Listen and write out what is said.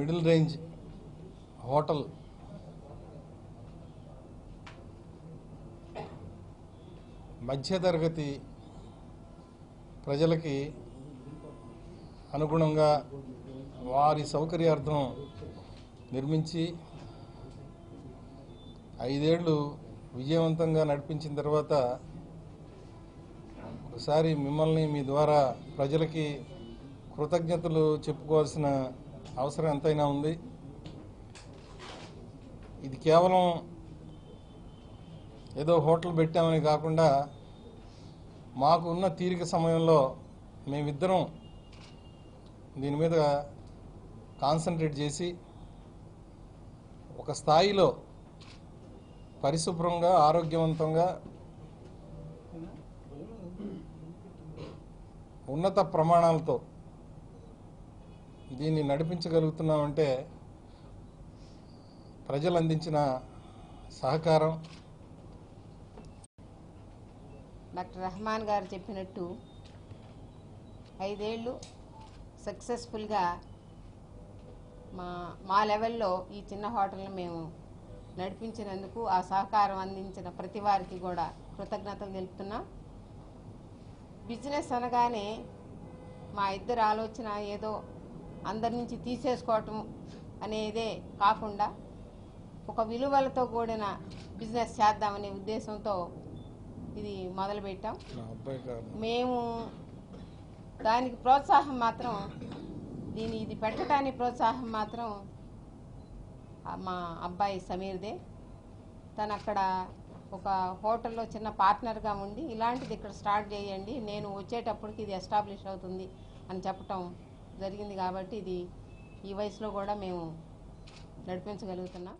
Middle range hotel. మధ్యతరగతి ప్రజలకి అనుగుణంగా వారి సౌకర్యార్థం నిర్మించి ఐదేళ్ళు విజయవంతంగా నడిపించిన తర్వాత ఒకసారి మిమ్మల్ని మీ ద్వారా ప్రజలకి కృతజ్ఞతలు చెప్పుకోవాల్సిన అవసరం ఎంతైనా ఉంది. ఇది కేవలం ఏదో హోటల్ పెట్టామని కాకుండా మాకు ఉన్న తీరిక సమయంలో మేమిద్దరం దీని మీద కాన్సన్ట్రేట్ చేసి ఒక స్థాయిలో పరిశుభ్రంగా ఆరోగ్యవంతంగా ఉన్నత ప్రమాణాలతో దీన్ని నడిపించగలుగుతున్నామంటే ప్రజలు అందించిన సహకారం. డాక్టర్ రహమాన్ గారు చెప్పినట్టు ఐదేళ్ళు సక్సెస్ఫుల్గా మా మా లెవెల్లో ఈ చిన్న హోటల్ని మేము నడిపించినందుకు ఆ సహకారం అందించిన ప్రతి వారికి కూడా కృతజ్ఞతలు తెలుపుతున్నాం. బిజినెస్ అనగానే మా ఇద్దరు ఆలోచన ఏదో అందరి నుంచి తీసేసుకోవటం అనేదే కాకుండా ఒక విలువలతో కూడిన బిజినెస్ చేద్దామనే ఉద్దేశంతో ఇది మొదలుపెట్టాం. మేము దానికి ప్రోత్సాహం మాత్రం దీని ఇది పెట్టడానికి ప్రోత్సాహం మాత్రం మా అబ్బాయి సమీర్దే. తను అక్కడ ఒక హోటల్లో చిన్న పార్ట్నర్గా ఉండి ఇలాంటిది ఇక్కడ స్టార్ట్ చేయండి నేను వచ్చేటప్పటికి ఇది ఎస్టాబ్లిష్ అవుతుంది అని చెప్పటం జరిగింది కాబట్టి ఇది ఈ వయసులో కూడా మేము నడిపించగలుగుతున్నాం.